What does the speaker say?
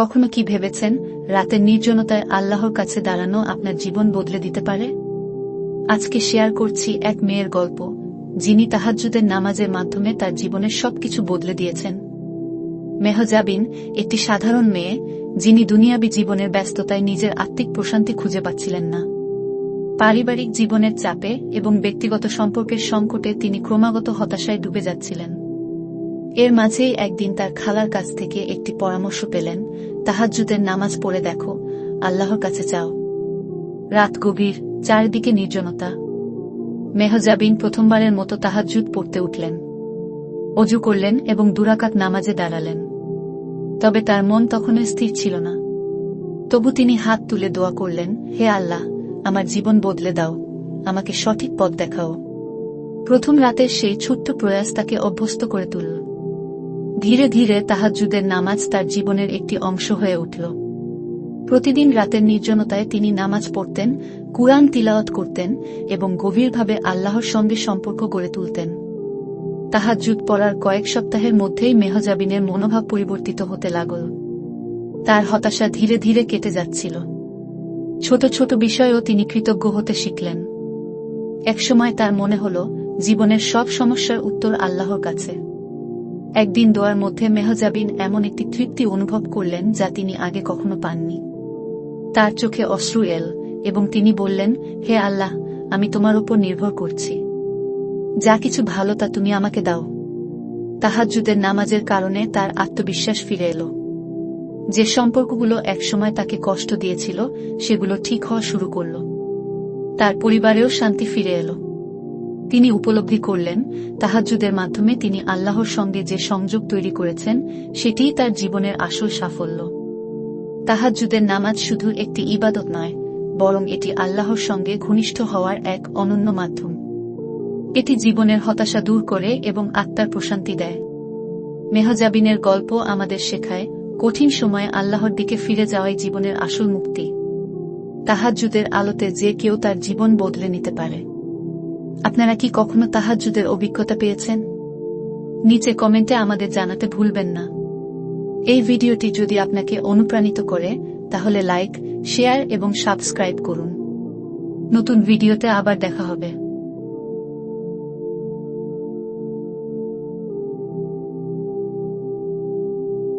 কখনো কি ভেবেছেন রাতের নির্জনতায় আল্লাহর কাছে দাঁড়ানো আপনার জীবন বদলে দিতে পারে? আজকে শেয়ার করছি এক মেয়ের গল্প, যিনি তাহাজ্জুদের নামাজের মাধ্যমে তার জীবনের সবকিছু বদলে দিয়েছেন। মেহজাবিন একটি সাধারণ মেয়ে, যিনি দুনিয়াবী জীবনের ব্যস্ততায় নিজের আত্মিক প্রশান্তি খুঁজে পাচ্ছিলেন না। পারিবারিক জীবনের চাপে এবং ব্যক্তিগত সম্পর্কের সংকটে তিনি ক্রমাগত হতাশায় ডুবে যাচ্ছিলেন। এর মাঝেই একদিন তার খালার কাছ থেকে একটি পরামর্শ পেলেন, তাহাজ্জুদের নামাজ পড়ে দেখো, আল্লাহর কাছে চাও রাত গভীর, চারিদিকে নির্জনতা। মেহজাবিন প্রথমবারের মতো তাহাজ্জুদ পড়তে উঠলেন। অজু করলেন এবং দুরাকাত নামাজে দাঁড়ালেন। তবে তার মন তখনও স্থির ছিল না। তবু তিনি হাত তুলে দোয়া করলেন, হে আল্লাহ, আমার জীবন বদলে দাও, আমাকে সঠিক পথ দেখাও। প্রথম রাতের সেই ছোট্ট প্রয়াস তাকে অভ্যস্ত করে তুলল। ধীরে ধীরে তাহাজ্জুদের নামাজ তার জীবনের একটি অংশ হয়ে উঠল। প্রতিদিন রাতের নির্জনতায় তিনি নামাজ পড়তেন, কুরআন তিলাওয়াত করতেন এবং গভীরভাবে আল্লাহর সঙ্গে সম্পর্ক গড়ে তুলতেন। তাহাজ্জুদ পড়ার কয়েক সপ্তাহের মধ্যেই মেহজাবিনের মনোভাব পরিবর্তিত হতে লাগল। তার হতাশা ধীরে ধীরে কেটে যাচ্ছিল। ছোট ছোট বিষয়েও তিনি কৃতজ্ঞ হতে শিখলেন। একসময় তার মনে হল, জীবনের সব সমস্যার উত্তর আল্লাহর কাছে। একদিন দোয়ার মধ্যে মেহজাবিন এমন একটি তৃপ্তি অনুভব করলেন যা তিনি আগে কখনো পাননি। তার চোখে অশ্রু এল এবং তিনি বললেন, হে আল্লাহ, আমি তোমার উপর নির্ভর করছি। যা কিছু ভালো তা তুমি আমাকে দাও। তাহাজ্জুদের নামাজের কারণে তার আত্মবিশ্বাস ফিরে এলো। যে সম্পর্কগুলো একসময় তাকে কষ্ট দিয়েছিল, সেগুলো ঠিক হওয়া শুরু করল। তার পরিবারেও শান্তি ফিরে এলো। তিনি উপলব্ধি করলেন, তাহাজ্জুদের মাধ্যমে তিনি আল্লাহর সঙ্গে যে সংযোগ তৈরি করেছেন, সেটিই তার জীবনের আসল সাফল্য। তাহাজ্জুদের নামাজ শুধু একটি ইবাদত নয়, বরং এটি আল্লাহর সঙ্গে ঘনিষ্ঠ হওয়ার এক অনন্য মাধ্যম। এটি জীবনের হতাশা দূর করে এবং আত্মার প্রশান্তি দেয়। মেহজাবিনের গল্প আমাদের শেখায়, কঠিন সময়ে আল্লাহর দিকে ফিরে যাওয়াই জীবনের আসল মুক্তি। তাহাজ্জুদের আলোতে যে কেউ তার জীবন বদলে নিতে পারে। আপনারা কি কখনো তাহাজ্জুদের অভিজ্ঞতা পেয়েছেন? নিচে কমেন্টে আমাদের জানাতে ভুলবেন না। এই ভিডিওটি যদি আপনাকে অনুপ্রাণিত করে, তাহলে লাইক, শেয়ার এবং সাবস্ক্রাইব করুন। নতুন ভিডিওতে আবার দেখা হবে।